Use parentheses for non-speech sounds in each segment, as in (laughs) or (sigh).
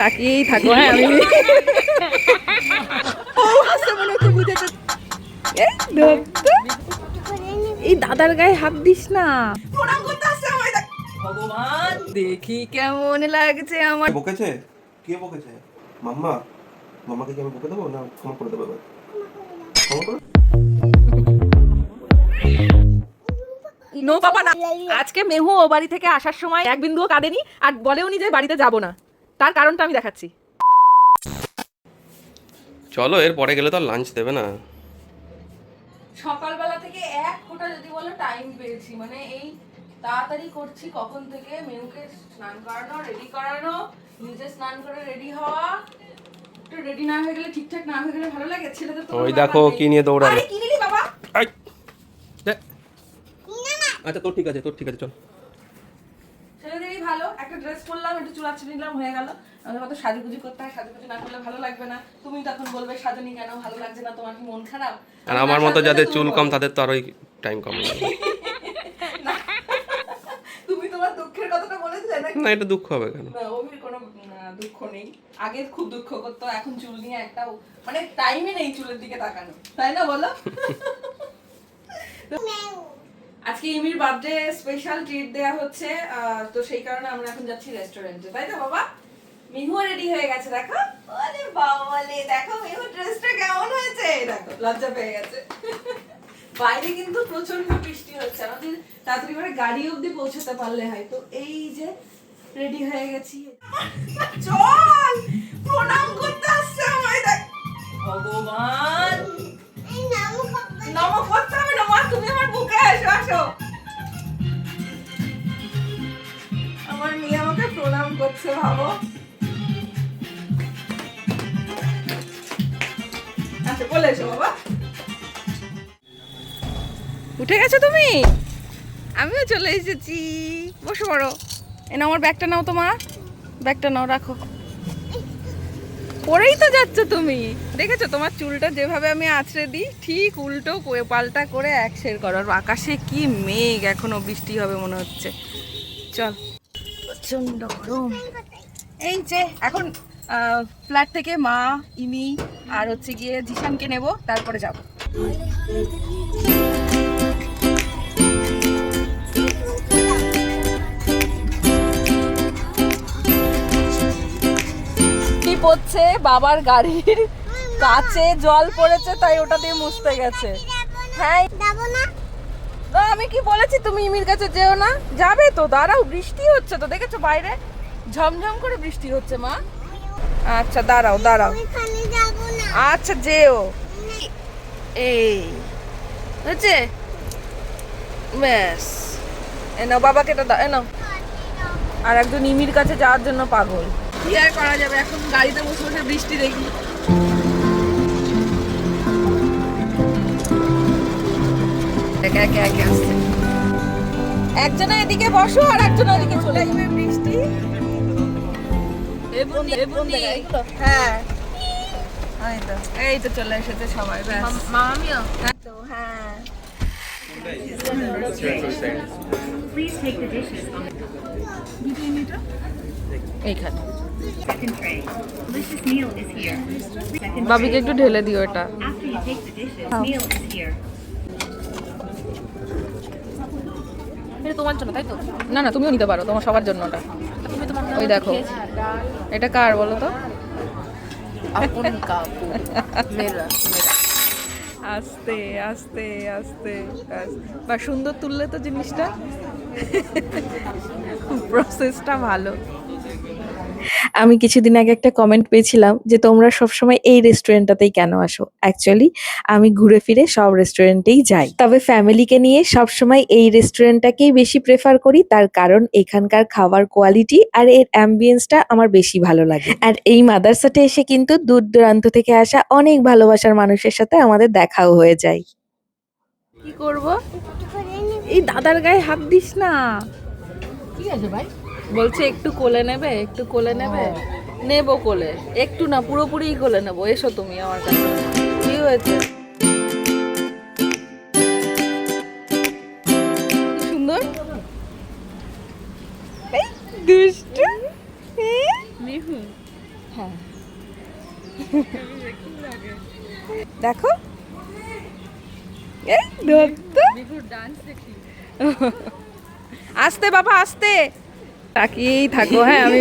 তাকিয়েই থাকো হ্যাঁ আমি মনে হচ্ছে বুঝেছে এই দাদার গায়ে হাত দিস না। দেখ। ভগবান দেখি কেমন লাগছে আমার। বকেছে? কে বকেছে? মাম্মা? মাম্মাকে কি আমি বকে দেবো না ক্ষমা করে দেবো ক্ষমা করে। নো বাবা না। আজকে মেহু ও বাড়ি থেকে আসার সময় এক বিন্দুও কাঁদেনি আর বলেও নি যে বাড়িতে যাব না। তার কারণটা আমি দেখাচ্ছি। চলো এর পরে গেলে তো আর লাঞ্চ দেবে না। সকালবেলা থেকে এক ফোঁটা যদি বলো টাইম পেয়েছি। মানে এই তাড়াতাড়ি করছি কখন থেকে? মেহুকে স্নান করানো রেডি করানো নিজে স্নান করে রেডি হওয়া। একটু রেডি না হয়ে গেলে ঠিকঠাক না হয়ে গেলে ভালো লাগে? ছেলেদের তো ওই দেখো কি নিয়ে দৌড়ালো। আরে কি নিলি বাবা। আচ্ছা তোর ঠিক আছে তোর ঠিক আছে চল। পরলাম একটু চুলাচ্ছি নিলাম হয়ে গেল। আমাদের কত সাজুগুজি করতে হয় সাজুগুজি না করলে ভালো লাগবে না। তুমি তখন বলবে সাজনি কেন? ভালো লাগছে না তোমার কি মন খারাপ? আর আমার মতো যাদের চুল কম তাদের তো আরোই টাইম কম (laughs) তুমি তোমার দুঃখের কথাটা বলেছিলে নাকি? না এটা দুঃখ হবে কেন? না অমির কোনো দুঃখ নেই। আগে খুব দুঃখ করতো এখন চুল নিয়ে একটা মানে টাইমই নেই চুলের দিকে তাকানো তাই না বলো? (laughs) (laughs) আজকে ইমির বার্থডে স্পেশাল ট্রিট দেয়া হচ্ছে তো সেই কারণে আমরা এখন যাচ্ছি রেস্টুরেন্টে তাই তো বাবা? মিহুও রেডি হয়ে গেছে দেখো। আরে বাবালে দেখো মিহু ড্রেসটা কেমন হয়েছে। দেখো লজ্জা পেয়ে গেছে। বাইরে কিন্তু প্রচণ্ড বৃষ্টি হচ্ছে আমাদের তাড়াতাড়ি করে গাড়ি অবধি পৌঁছাতে পারলে হয় তো এই যে রেডি হয়ে গেছি। চল প্রণাম করতে আসছে আমায় দেখ। ভগবান! নম করতে হবে না মা তুমি আমার মেয়ে আমাকে প্রণাম করছে, ভাবো। আচ্ছা বলে এসো, বাবা। উঠে গেছো তুমি? আমিও চলে এসেছি। বসে পড়ো এ আমার ব্যাগটা নাও তোমার। ব্যাগটা নাও, রাখো। পরেই তো যাচ্ছ তুমি। দেখেছ? তোমার চুলটা যেভাবে আমি আছড়ে দিই, ঠিক উল্টো পাল্টা করে এক সের করো। আর আকাশে কি মেঘ, এখনও বৃষ্টি হবে মনে হচ্ছে। চল। প্রচণ্ড গরম। এই যে, এখন ফ্ল্যাট থেকে মা, ইমি, আর হচ্ছে গিয়ে জিশানকে নেব, তারপরে যাব। পড়ছে বাবার গাড়ির কাছে জল পড়েছে, তাই ওটা দিয়ে মুছতে গেছে। হ্যাঁ। আমি কি বলেছি তুমি ইমির কাছে যেও না? যাবে তো, দাঁড়াও, বৃষ্টি হচ্ছে তো, দেখেছ বাইরে? ঝমঝম করে বৃষ্টি হচ্ছে, মা। আচ্ছা দাঁড়াও দাঁড়াও। আচ্ছা যেও। এই হচ্ছে ব্যাস। এনো বাবাকে এটা এনো আর একজন ইমির কাছে যাওয়ার জন্য পাগল। কি আর করা যাবে? এখন গাড়িতে বসে বসে বৃষ্টি দেখি। একে একে একে আসছে। একজনে এদিকে বসো আর একজনে এদিকে চলে যাবে বৃষ্টি। হ্যাঁ। এই তো। এই তো চলে এসেছে সবাই মামিও? তো হ্যাঁ। Dishes. on এইখানে বাবিকে একটু ঢেলে দিও এটা। Here. এটা তোমার জন্য তাই তো? না না তুমিও নিতে পারো তোমার সবার জন্য ওটা তুমি ওই দেখো। এটা কার বলো তো? আপন কাকু। মেরা মেরা আস্তে আস্তে আস্তে আস্তে। বা সুন্দর তুললে তো জিনিসটা। প্রসেসটা ভালো। আমি কিছুদিন আগে একটা কমেন্ট পেয়েছিলাম যে তোমরা সবসময় এই রেস্টুরেন্টটাতেই কেন আসো? অ্যাকচুয়ালি আমি ঘুরে ফিরে সব রেস্টুরেন্টেই যাই। তবে ফ্যামিলিকে নিয়ে সবসময় এই রেস্টুরেন্টটাকেই বেশি প্রেফার করি। তার কারণ এখানকার খাবার কোয়ালিটি আর এর অ্যাম্বিয়েন্সটা আমার বেশি ভালো লাগে। আর এই মাদারসাতে এসে কিন্তু দূর দূরান্ত থেকে আসা অনেক ভালোবাসার মানুষের সাথে আমাদের দেখাও হয়ে যায়। কি করব? এই দাদার গায়ে হাত দিস না। ঠিক আছে ভাই? বলছে একটু কোলে নেবে একটু কোলে নেবে? নেব কোলে। একটু না পুরোপুরি কোলে নেব। এসো তুমি আমার কাছে। কি হয়েছে? সুন্দর? দুষ্টু। হ্যাঁ? হ্যাঁ। দেখো। এই ধরতো। আস্তে বাবা আস্তে। তাকিয়েই থাকো হ্যাঁ আমি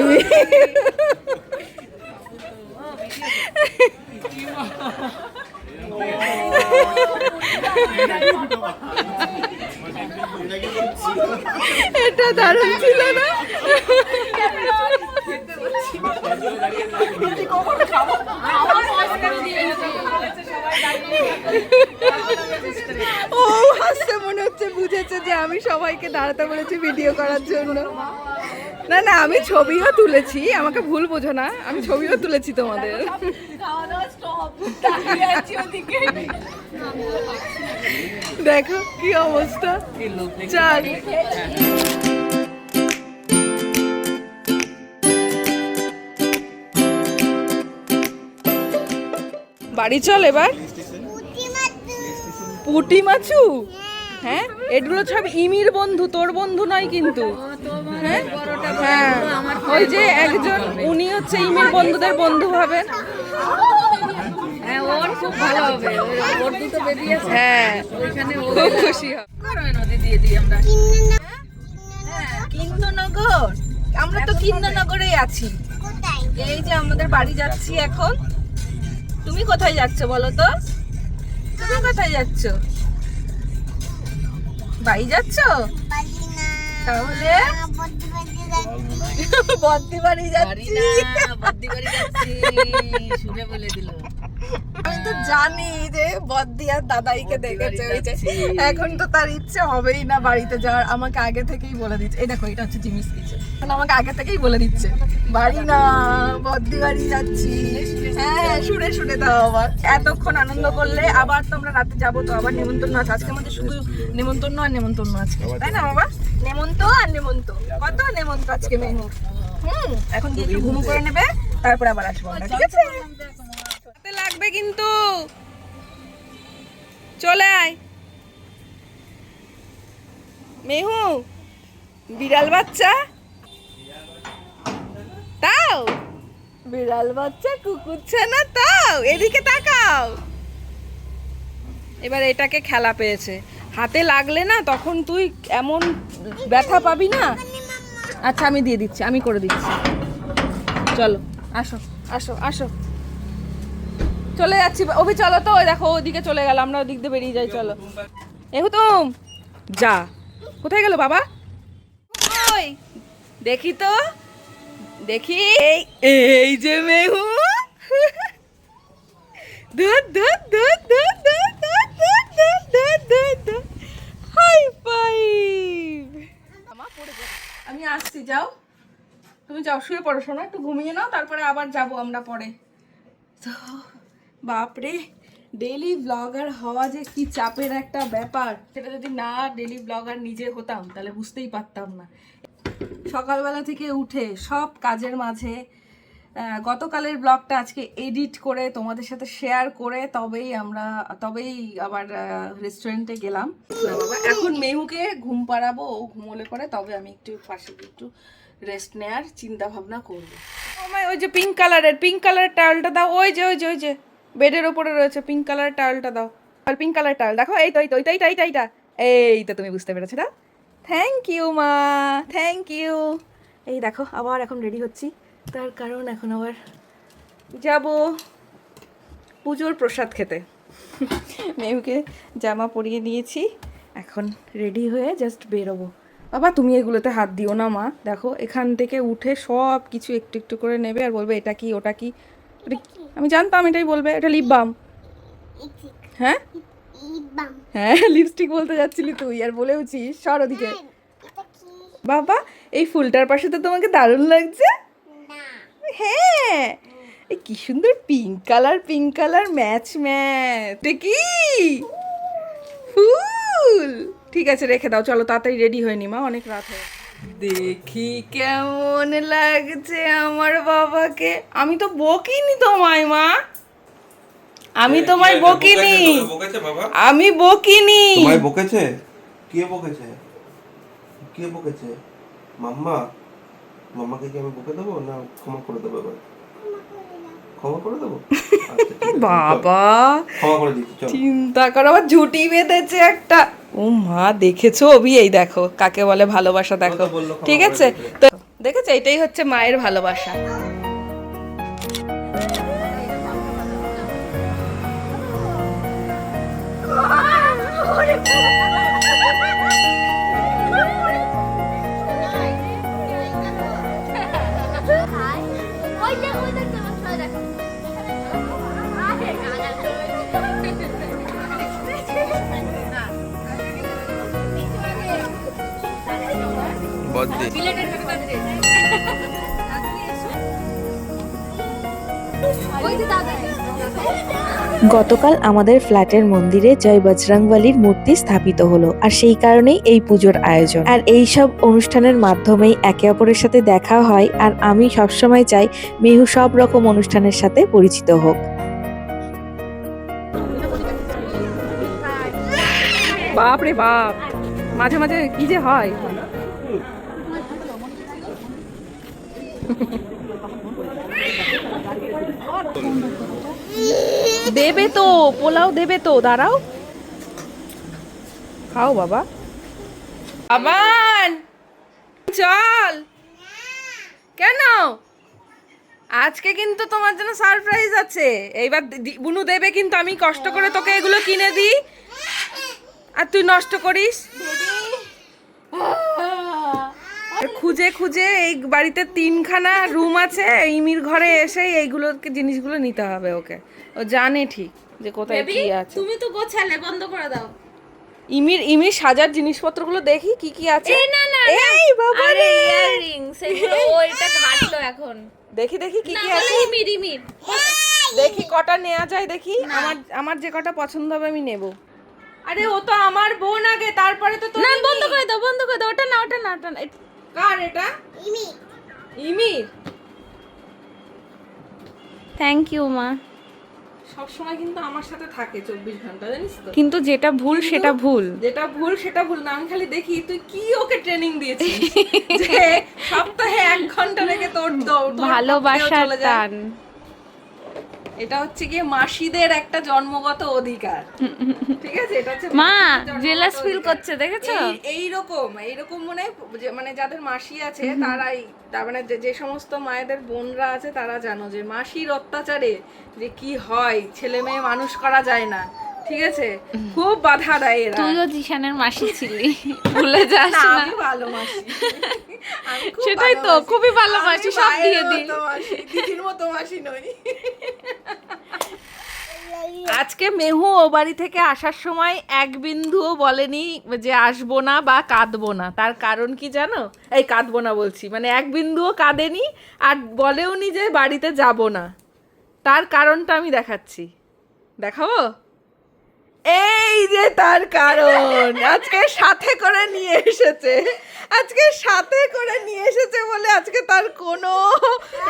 এটা দারুণ ছিল না? ও হাসছে, মনে হচ্ছে বুঝেছে যে আমি সবাইকে দাঁড়াতে বলেছি ভিডিও করার জন্য। না না আমি ছবিও তুলেছি আমাকে ভুল বোঝো না আমি ছবিও তুলেছি তোমাদের। দেখো কি অবস্থা। চাল। বাড়ি চল এবার। পুটি মাছু? হ্যাঁ এগুলো সব ইমির বন্ধু তোর বন্ধু নয় কিন্তু। হ্যাঁ হ্যাঁ ওই যে একজন, উনি হচ্ছে ইমির বন্ধুদের বন্ধু হবেন ওর খুব ভালো হ্যাঁ আমরা কিন্দনগর আমরা তো কিন্দনগরেই আছি। এই যে আমাদের বাড়ি যাচ্ছি এখন। তুমি কোথায় যাচ্ছ বলো তো? তুমি কোথায় যাচ্ছ? বাড়ি যাচ্ছ? তাহলে? (laughs) বদ্দি বাড়ি যাচ্ছি। বদ্দি বাড়ি যাচ্ছি শুনে বলে দিল। আমি তো জানি যে বদ্দি আর দাদাইকে দেখেছে ওই যে এখন তো তার ইচ্ছে হবেই না বাড়িতে যাওয়ার। আমাকে আগে থেকেই বলে দিচ্ছে। এই দেখো এটা হচ্ছে জিমিস কিচেন। এখন আমাকে আগে থেকেই বলে দিচ্ছে বাড়ি না বদ্দি বাড়ি যাচ্ছি। হ্যাঁ শুনে শুনে দাও আবার। এতক্ষণ আনন্দ করলে আবার তো আমরা রাতে যাব তো। আবার নেমন্তন্ন আছে। আজকে আমাদের শুধু নেমন্তন্ন আর নেমন্তন্ন আজকে তাই না বাবা? নেমন্ত আর নেমন্ত কত নেমন্ত আজকে মেনু? হুম এখন গিয়ে একটু ঘুমু করে নেবে তারপর আবার আসব আমরা ঠিক আছে? লাগবে কিন্তু। চলে আয়। মেহু, বিড়াল বাচ্চা? তাও? বিড়াল বাচ্চা কুকুরছে না তাও? এদিকে তাকাও। এবার এটাকে খেলা পেয়েছে। হাতে লাগলে না তখন তুই এমন ব্যথা পাবি না। আচ্ছা আমি দিয়ে দিচ্ছি, আমি করে দিচ্ছি। চলো, আসো আসো আসো। চলে যাচ্ছি অভি চলো তো ওই দেখো ওদিকে চলে গেল আমরা ওদিক দিয়ে বেরিয়ে যাই চলো এহু তুম যা কোথায় গেল বাবা ওই দেখি তো দেখি এই এই যে মেহু ধুর ধুর ধুর ধুর ধুর ধুর ধুর ধুর ধুর ধুর ধুর হাই ফাইভ আমি আসছি যাও তুমি যাও শুয়ে পড়ো শোনো একটু ঘুমিয়ে নাও তারপরে আবার যাব আমরা পরে তো বাপরে ডেলি ব্লগার হওয়া যে কি চাপের একটা ব্যাপার। সেটা যদি না ডেলি ব্লগার নিজে হতাম, তাহলে বুঝতেই পারতাম না। সকালবেলা থেকে উঠে সব কাজের মাঝে গতকালের ব্লগটা আজকে এডিট করে তোমাদের সাথে শেয়ার করে তবেই আমরা, তবেই আবার রেস্টুরেন্টে গেলাম। এখন মেহুকে ঘুম পাড়াবো, ও ঘুমোলে পরে তবে আমি একটু গিয়ে একটু রেস্ট নেওয়ার চিন্তা ভাবনা করব ওই যে পিঙ্ক কালারের পিঙ্ক কালারের টাওয়েলটা দাও, ওই যে ওই যে ওই যে। বেডের ওপরে রয়েছে পিঙ্ক কালার টাওয়েলটা দাও। আর পিঙ্ক কালার টাওয়েল দেখো, এই তো এই তো এইটা এইটা এইটা এই তো তুমি বুঝতে পেরেছ না? থ্যাংক ইউ মা। থ্যাংক ইউ এই দেখো, আবার এখন রেডি হচ্ছি। তার কারণ এখন আবার যাব পুজোর প্রসাদ খেতে। মেহুকে জামা পরিয়ে দিয়েছি এখন রেডি হয়ে জাস্ট বেরোবো। বাবা, তুমি এগুলোতে হাত দিও না, মা। দেখো, এখান থেকে উঠে সব কিছু একটু একটু করে নেবে আর বলবে, এটা কি, ওটা কি? আমি জানতাম এটাই বলবে এটা লিপ বাম হ্যাঁ? হ্যাঁ (laughs) লিপস্টিক বলতে যাচ্ছিলি তুই আর বলেওছিস সর ওদিকে। বাবা এই ফুলটার পাশে তো তোমাকে দারুণ লাগছে? হ্যাঁ। এই কি সুন্দর pink colour pink colour match match কি? ফুল। ঠিক আছে রেখে দাও। চলো তাড়াতাড়ি রেডি হয়নি মা অনেক রাত হয়ে দেখি কেমন লাগছে আমার বাবাকে। আমি তো বকিনি তোমায় মা। আমি তোমায় বকিনি। আমি বকিনি। তোমায় বকেছে? কে বকেছে? কে বকেছে? মাম্মা? মাম্মাকে কি আমি বকে দেবো না ক্ষমা করে দেবো এবার? ক্ষমা করে দেবো? আচ্ছা। (laughs) বাবা ক্ষমা করে দিচ্ছি চিন্তা করো আবার ঝুটি বেঁধেছে একটা। ও মা দেখেছ অভি? এই দেখো কাকে বলে ভালোবাসা দেখো। ঠিক আছে? তো দেখেছ এটাই হচ্ছে মায়ের ভালোবাসা। ওই বদ্দি গতকাল আমাদের ফ্ল্যাটের মন্দিরে জয় বজরংবলীর মূর্তি স্থাপিত হলো আর সেই কারণেই এই পুজোর আয়োজন। আর এই সব অনুষ্ঠানের মাধ্যমেই একে অপরের সাথে দেখা হয় আর আমি সবসময় চাই মেহু সব রকম অনুষ্ঠানের সাথে পরিচিত হোক। বাপ রে বাপ মাঝে মাঝে কি যে হয়? দেবে তো পোলাও দেবে তো দাঁড়াও। খাও বাবা। আবান চল। কেন? আজকে কিন্তু তোমার জন্য সারপ্রাইজ আছে। এইবার বুনু দেবে কিন্তু আমি কষ্ট করে তোকে এগুলো কিনে দিই। আর তুই নষ্ট করিস? খুঁজে খুঁজে এই বাড়িতে তিনখানা রুম আছে ইমির ঘরে এসে এইগুলো জিনিসগুলো নিতে হবে ওকে। ও জানে ঠিক যে কোথায় কি আছে। তুমি তো গোছালে বন্ধ করে দাও। ইমির ইমির সাজার জিনিসপত্রগুলো দেখি কি কি আছে। এই না না এই বাবা রে। ইয়াররিং সেগুলো ও এটা ঘাটলো এখন। দেখি দেখি কি কি আছে। ইমির ইমির। দেখি কটা নেওয়া যায় দেখি। আমার আমার যে কটা পছন্দ হবে আমি নেব। আরে ও তো আমার বোন আগে তারপরে তো না বন্ধ করে দাও বন্ধ করে দাও। ওটা না ওটা না ওটা না। কার এটা? ইমি ইমির? থ্যাংক ইউ মা। সবসময় কিন্তু আমার সাথে থাকে চব্বিশ ঘণ্টা জানিস তো? কিন্তু যেটা ভুল সেটা ভুল। যেটা ভুল সেটা ভুল না। আমি খালি দেখি তুই কি ওকে ট্রেনিং দিয়েছিস? (laughs) যে সপ্তাহে এক ঘণ্টা রেখে তোর ভালোবাসার চলে যায়। টান। এটা হচ্ছে গিয়ে মাসিদের একটা জন্মগত অধিকার। ঠিক আছে? এটা হচ্ছে মা জেলাস ফিল করছে দেখেছ? এই- এইরকম এইরকম মানে যে- মানে যাদের মাসি আছে তারাই তার মানে যে- সমস্ত মায়েদের বোনরা আছে তারা জানো যে মাসির অত্যাচারে যে কি হয় ছেলে মেয়ে মানুষ করা যায় না। ঠিক আছে? খুব বাধা দেয় এরা। তুইও জিশানের মাসি ছিলি (laughs) ভুলে যাস না, আমি ভালো মাসি। সেটাই তো, খুবই ভালোবাসি, সব দিয়ে দিই। দিদির মতো মাসি নই। আজকে মেহু ও বাড়ি থেকে আসার সময় এক বিন্দুও বলেনি যে আসব না বা কাঁদবো না। তার কারণ কি জানো? এই কাঁদবো না বলছি মানে এক বিন্দুও কাঁদেনি আর বলেও নি যে বাড়িতে যাব না। তার কারণটা আমি দেখাচ্ছি। দেখাবো? এই যে তার কারণ। আজকে সাথে করে নিয়ে এসেছে। আজকে সাথে করে নিয়ে এসেছে বলে আজকে তার কোনো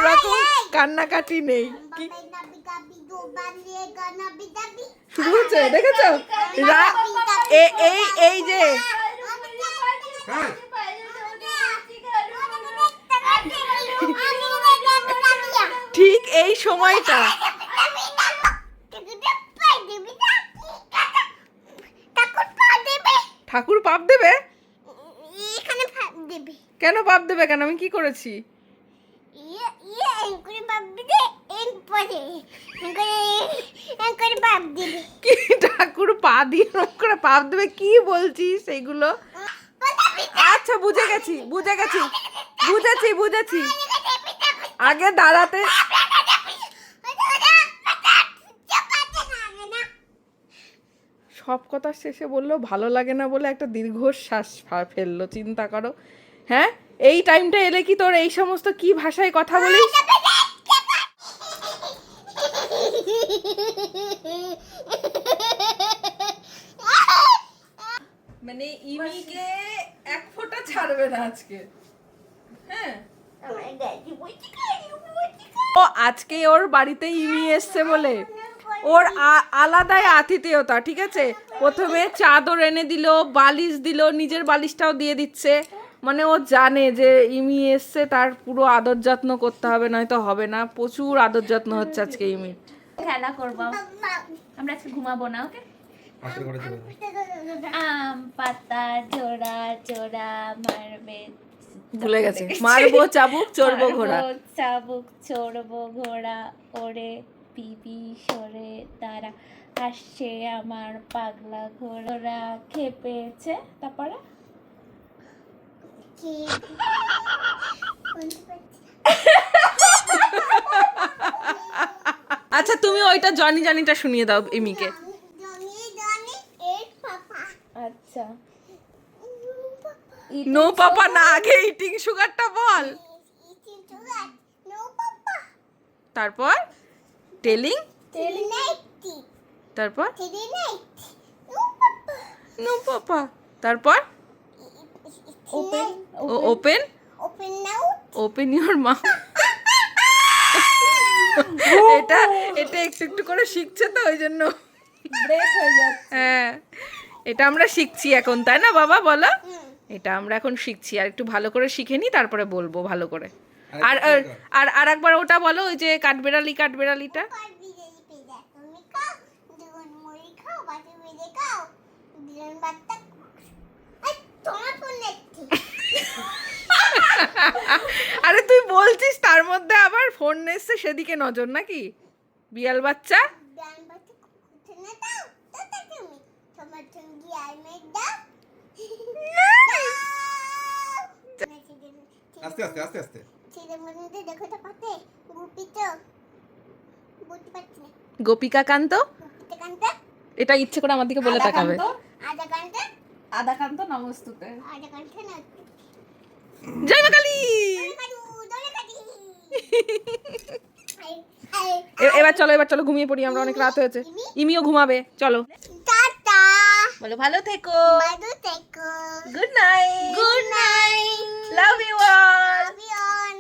রকম কান্নাকাটি নেই। কি? শুরু হচ্ছে দেখেছ? এই এই যে ঠিক এই সময়টা। ঠাকুর পাপ দেবে? এখানে ভাব দেবে। কেন পাপ দেবে কেন? আমি কি করেছি? ইয়ে ইয়ে কি ঠাকুর পা দিয়ে করে পাপ দেবে? কি বলছিস এগুলো? আচ্ছা বুঝে গেছি বুঝে গেছি বুঝেছি বুঝেছি। আগে দাঁড়াতে সব কথা শেষে বলল ভালো লাগে না বলে একটা দীর্ঘশ্বাস ফেলল। চিন্তা করো। হ্যাঁ? এই টাইমটা এলে কি তোর এই সমস্ত কি ভাষায় কথা বলিস? মানে ইমিকে এক ফোঁটা ছাড়বে না আজকে। হ্যাঁ? ও আজকে ওর বাড়িতে ইমি এসছে বলে। ওর আলাদাই আতিথেয়তা ঠিক আছে? প্রথমে চাদর এনে দিল বালিশ দিল নিজের বালিশটাও দিয়ে দিচ্ছে। মানে ও জানে যে ইমি এসছে তার পুরো আদর যত্ন করতে হবে নয়তো হবে না। প্রচুর আদর যত্ন হচ্ছে আজকে ইমির। খেলা করব। আমরা আজকে ঘুমাবো না ওকে। আম পাতা জোড়া জোড়া মারবে ভুলে গেছে। মারবো চাবুক চড়বো ঘোড়া। চাবুক চড়বো ঘোড়া ওরে সরে তারা আসছে আমার পাগলা ঘোড়া খেপেছে। তারপরে? আচ্ছা তুমি ওইটা জনি জনিটা শুনিয়ে দাও পাপা। আচ্ছা। নো পাপা না আগে ইটিং সুগারটা বল। তারপর? টেলিং তারপর নো পাপা তারপর open open open your mouth এটা এটা একটু একটু করে শিখছে তো ওই জন্য। ব্রেক হয়ে যাচ্ছে। হ্যাঁ। এটা আমরা শিখছি এখন তাই না বাবা? বলো। এটা আমরা এখন শিখছি। আর একটু ভালো করে শিখে নি তারপরে বলব ভালো করে। আর আর- আর একবার ওটা বলো ওই যে কাঠবেড়ালি কাঠবেড়ালিটা। আরে তুই বলছিস তার মধ্যে আবার ফোন এসছে সেদিকে নজর নাকি? বিয়াল বাচ্চা? আস্তে আস্তে আস্তে আস্তে। ছেলের দেখো তো পাতে গুপি তো। বুঝতে পারছি না। গোপিকা কান্ত? গুপিতে এটা ইচ্ছে করে আমার দিকে বলে তাকাবে। নমস্তুতে। না। জয় মা কালী এবার চলো এবার চলো ঘুমিয়ে পড়ি আমরা অনেক রাত হয়েছে। ইমিও ঘুমাবে চলো। বলো ভালো থেকো ভালো থেকো good night good night love you all love you all